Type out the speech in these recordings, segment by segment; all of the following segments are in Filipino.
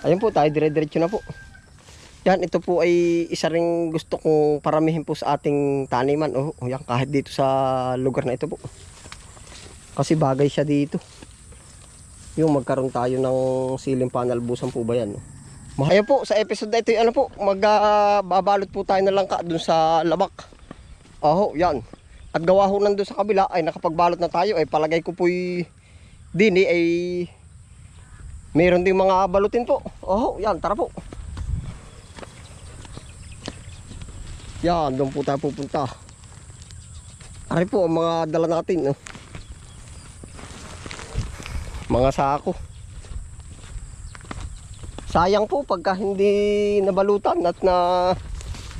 Ayun po, tayo dire-diretso na po. Yan, ito po ay isa ring gusto kong paramihin po sa ating taniman. Oh, oh, yan, kahit dito sa lugar na ito po. Kasi bagay siya dito. Yung magkaroon tayo ng ceiling panel busan po ba yan? No? Ayun po, sa episode na ito, ano po, magbabalot po tayo ng langka dun sa labak. Oho, yan. At gawa ho nandun sa kabila, ay nakapagbalot na tayo, ay palagay ko po'y dini ay meron din mga balutin po. Oho, yan, tara po. Yan, doon po tayo pupunta. Ari po ang mga dala natin. No? Mga sako. Sayang po pagka hindi nabalutan at na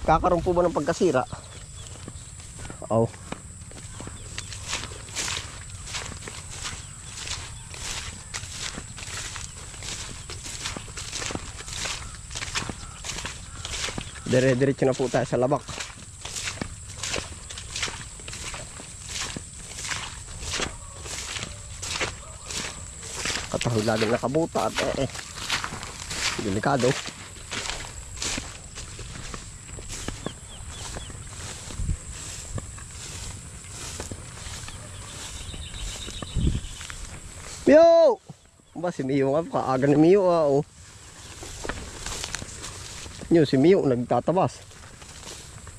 kakaroon po ba ng pagkasira. Oh. Dire-diretso na po tayo sa labak. Katahol laging nakabuta at eh, eh. Delikado. Mio! Ba si Mio nga kaaga ni Mio ah oh. Yun si Mio nagtatabas.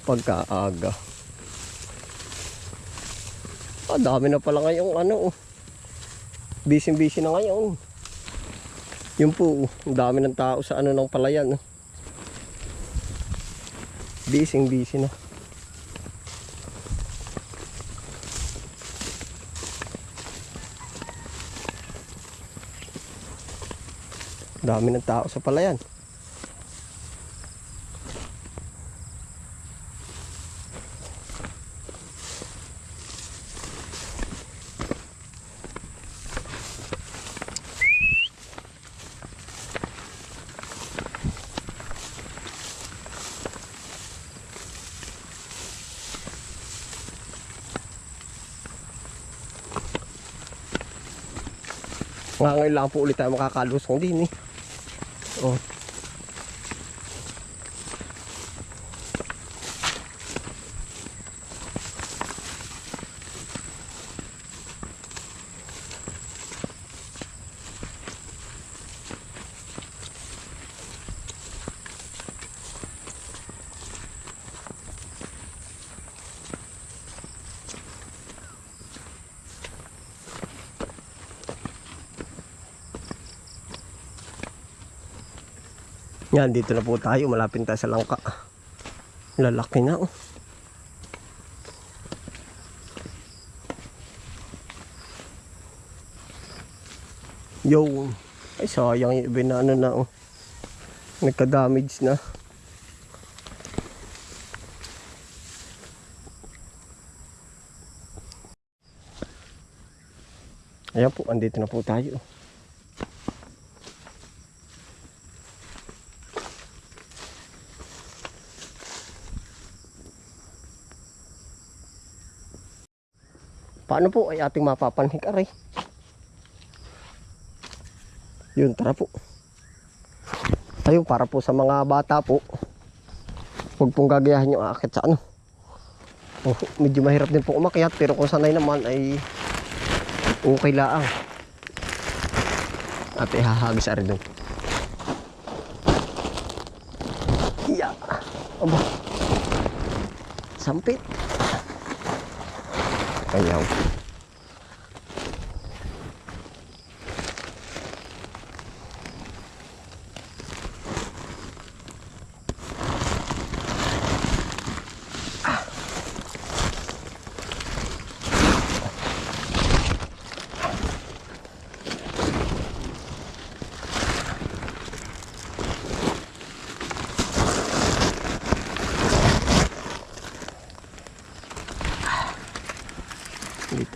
Pagkaaga. Ah, dami na pala ngayong ano oh. Busy-busy na ngayon. Yun po, dami ng tao sa ano ng palayan. No? Busy busy na. Dami ng tao sa palayan. Nga ngayon lang po ulit tayo makakalusong din eh. Yan, dito na po tayo. Malapit tayo sa langka. Lalaki na oh. Yo. Ay, sayang yung iba na ano na oh. Nagka-damage na. Ayan po, andito na po tayo. Paano po ay ating mapapanhik aray? Yun, tara po. Ayun, para po sa mga bata po. Huwag pong gagayahin yung akit sa ano. Oh, medyo mahirap din po umakyat pero kung sanay naman ay okay laang. At ihahagis ari doon. Yeah. Aba. Sampit. Ayaw. Dito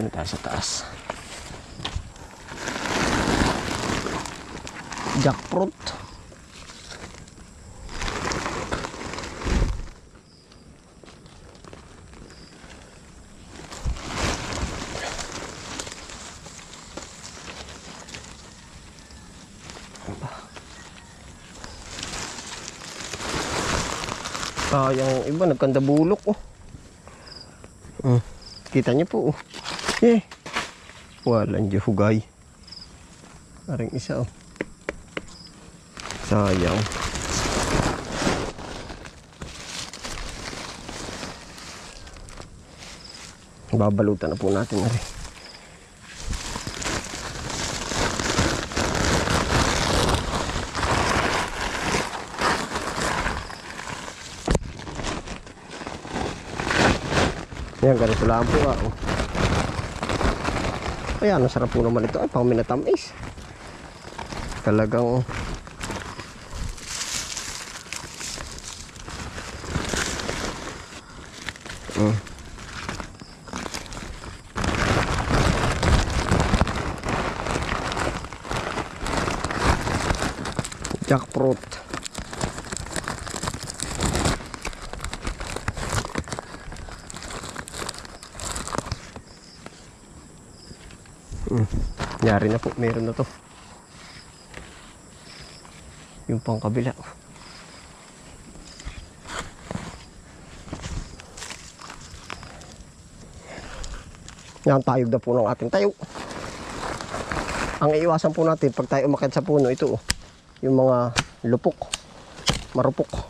na tayo sa taas. Jackfruit. Ah, yung iba nagkanda bulok oh. Uh, kita niyo po oh. Eh. Walang di hugay. Aring isa oh. Sayang. Babalutan na po natin na rin. Yan, ganito lang po ah. Ayan, ang sarap po naman ito. Ay, pang minatamis. Talagang Mm. Jackfruit. Mm. Yari na po, meron na to. Yung pang kabila. Yan, tayog na po ng ating tayo. Ang iiwasan po natin pag tayo umakit sa puno, ito oh, yung mga lupok, marupok.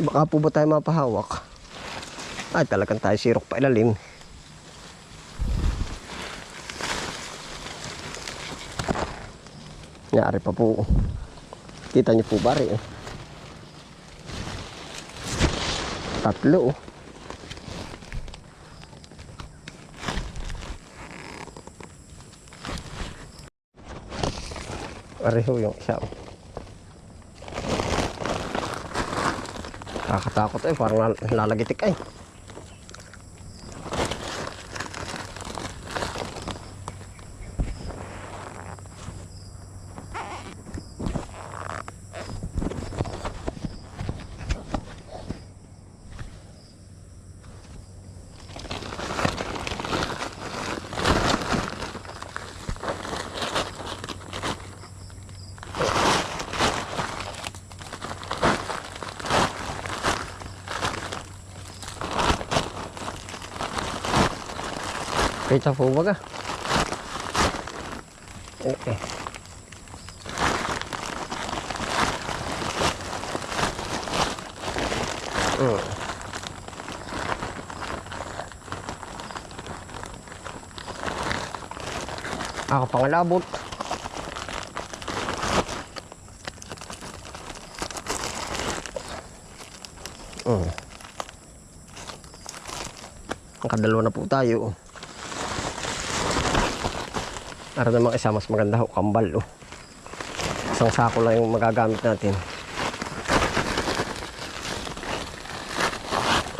Baka po ba tayo mapahawak? Ay, talagang tayo sirok pa ilalim. Nyari pa po. Kita niyo po bari eh. Tatlo oh. Pareho yung isa. oh. Nakakatakot eh, parang lal- lalagitik ay. Kita po baga. Eh, eh. Hmm. Ako pangalabot. Hmm. Nakadalawa na po tayo. Para naman isa mas maganda ho, kambal oh. Isang sako lang yung magagamit natin.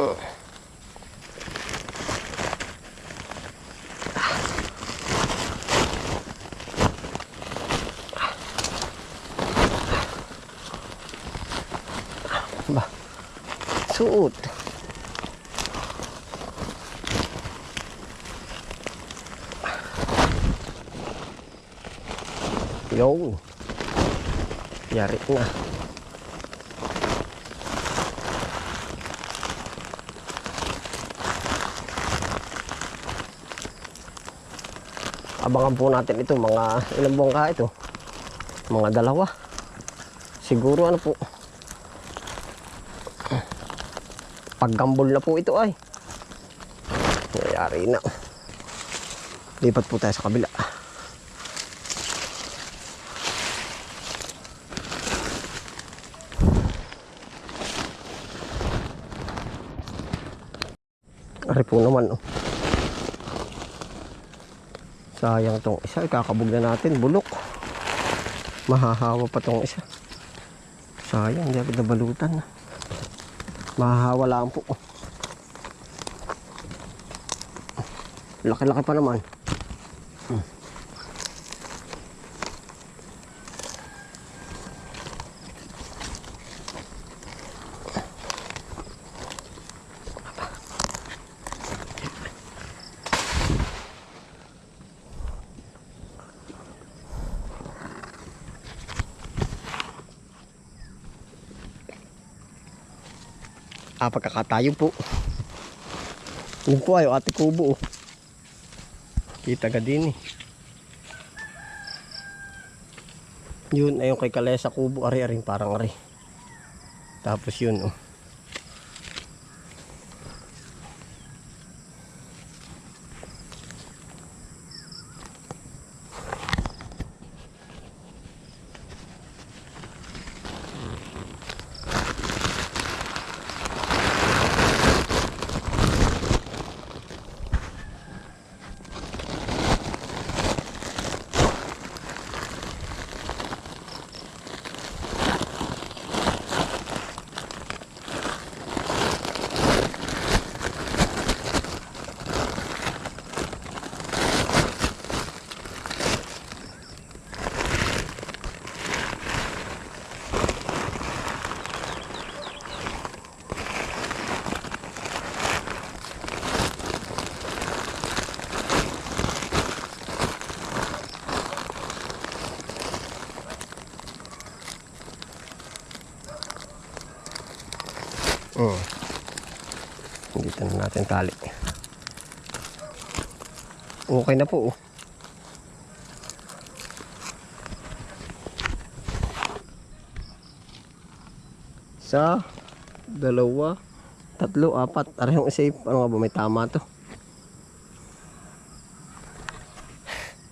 Uh. Ba. Suot. Yun. Yari na. Abangan po natin ito, mga ilang buwan ito. Mga dalawa. Siguro ano po. Paggambol na po ito ay. Nangyayari na. Lipat po tayo sa kabila. Ari po naman oh. Sayang tong isa, ikakabog na natin, bulok. Mahahawa pa tong isa. Sayang, hindi agad nabalutan. Mahahawa lang po. oh. Laki-laki pa naman. Ah, pagkakatayo po. Yun po ay ate kubo. Kita ka din eh. Yun ayun kay Kalesa kubo ari ari parang ari. Tapos yun oh. Mm. Dito na natin tali. Okay na po. Oh. Isa, dalawa, tatlo, apat. Arehong isa ano nga ba, may tama to.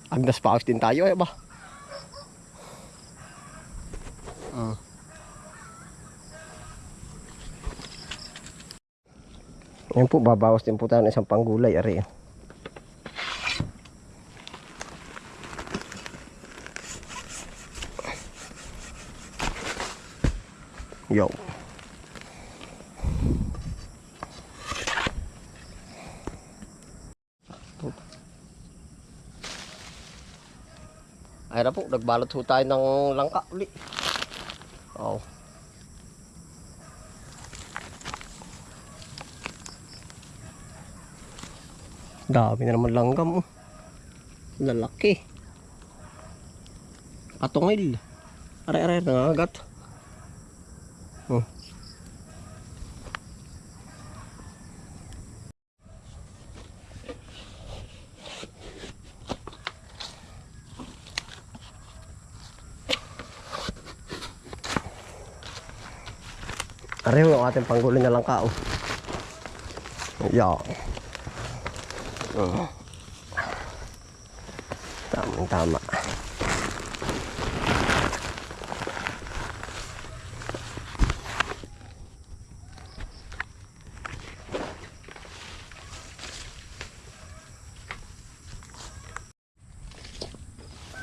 Agdas paus din tayo, eh ba? Yan po, babawas din po tayo ng isang panggulay. Ari. Yo. Ay na po, nagbalot ho tayo ng langka uli. Oh. Dami na naman langgam. oh. Lalaki. Patungil. Aray-aray, nangagat. Oh. Areho yung ating panggulo na lang kao. Yeah. Mm. Tamang tama.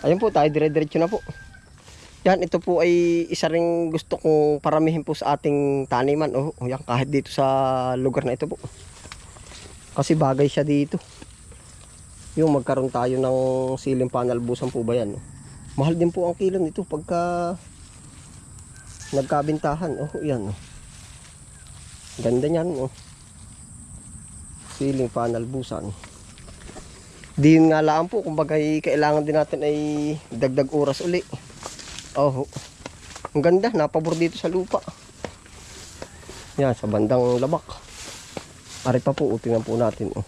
Ayun po, tayo dire-diretso na po. Yan, ito po ay isa ring gusto kong paramihin po sa ating taniman. Oh, yan, kahit dito sa lugar na ito po. Kasi bagay siya dito. Yung magkaroon tayo ng siling panalbusan po ba yan? oh. Mahal din po ang kilo nito pagka nagkabintahan. Oh, yan. Oh. Ganda niyan. Oh. Siling panalbusan. Di yun nga lang po, kumbaga ay kailangan din natin ay dagdag oras uli. Oh, ang ganda, napabor dito sa lupa. Yan, sa bandang labak. Ari pa po, tingnan po natin. Oh.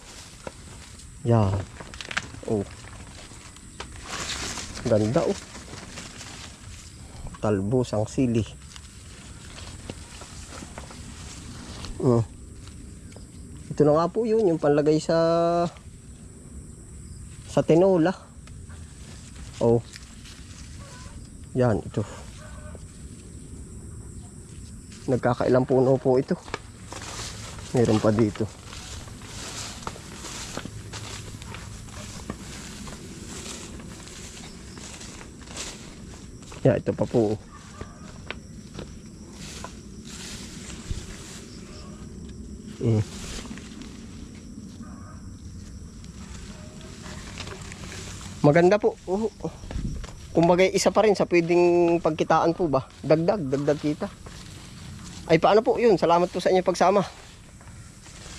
Yan. Oh. Ganda oh. Talbos ang sili. Mm. Ito na nga po yun, yung panlagay sa sa tinola. Oh. Yan, ito. Nagkakailang puno po ito. Meron pa dito. Yan, ito pa po. Mm. Maganda po. Oo. Kumbaga isa pa rin sa pwedeng pagkitaan po ba? Dagdag, dagdag kita. Ay paano po yun? Salamat po sa inyong pagsama.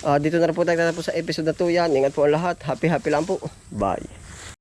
Ah, dito na po tayo po sa episode na to yan. Ingat po ang lahat. Happy happy lang po. Bye.